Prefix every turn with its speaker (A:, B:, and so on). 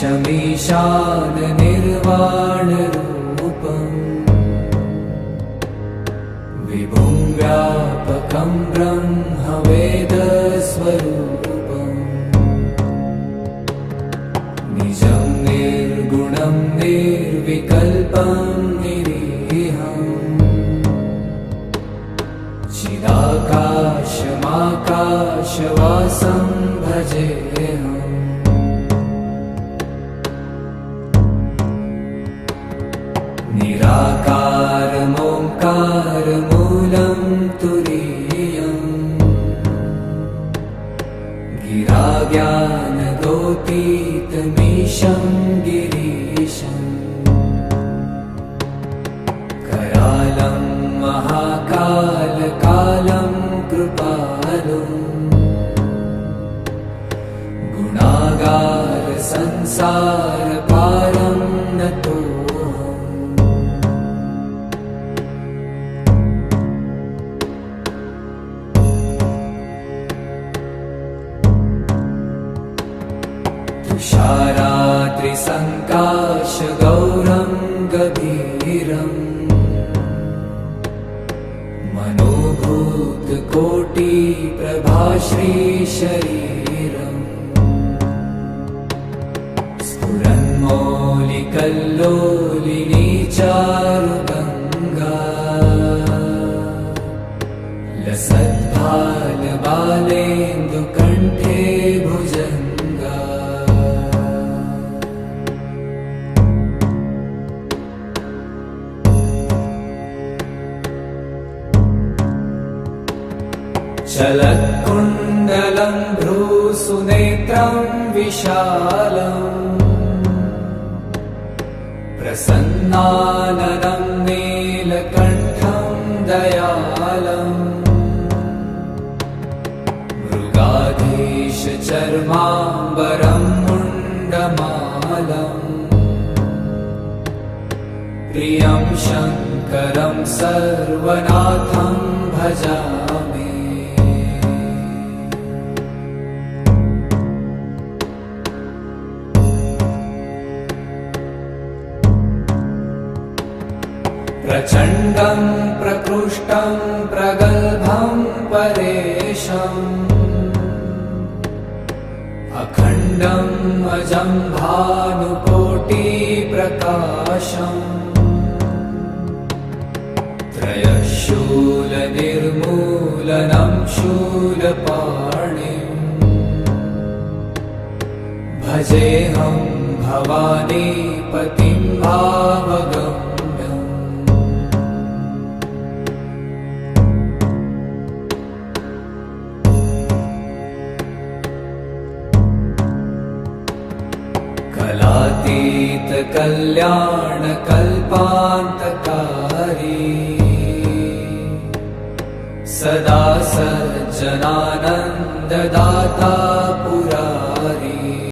A: ईशमीशाननिर्वाणरूपम् विभुं व्यापकं ब्रह्मवेदस्वरूपम्। निजं निर्गुणं निर्विकल्पं निरीहम्। चिदाकाशमाकाशवासं भजेऽहम् निराकारमोङ्कारमूलं तुरीयम् गिराज्ञानगोतीतमीशं गिरीशम् करालं महाकालकालं कृपालुम् गुणागारसंसारपारं तुषारात्रिसङ्काशगौरं गभीरम् मनोभूतकोटिप्रभाश्रीशरीरम्। स्फुरन्मौलिकल्लोलिनी चारुगङ्गा लसद्भालबालेन्दुकण्ठे चलत्कुण्डलं भ्रूसुनेत्रं विशालम् प्रसन्नाननं नीलकण्ठं दयालम् मृगाधीशचर्माम्बरं मुण्डमालम् प्रियं शङ्करं सर्वनाथं भजामि प्रचण्डं प्रकृष्टं प्रगल्भं परेशम्। अखण्डम् अजं भानुकोटिप्रकाशम् त्रयशूलनिर्मूलनं शूलपाणिम्। भजेऽहं भवानीपतिं कलातीतकल्याणकल्पान्तकारी सदा सज्जनानन्ददाता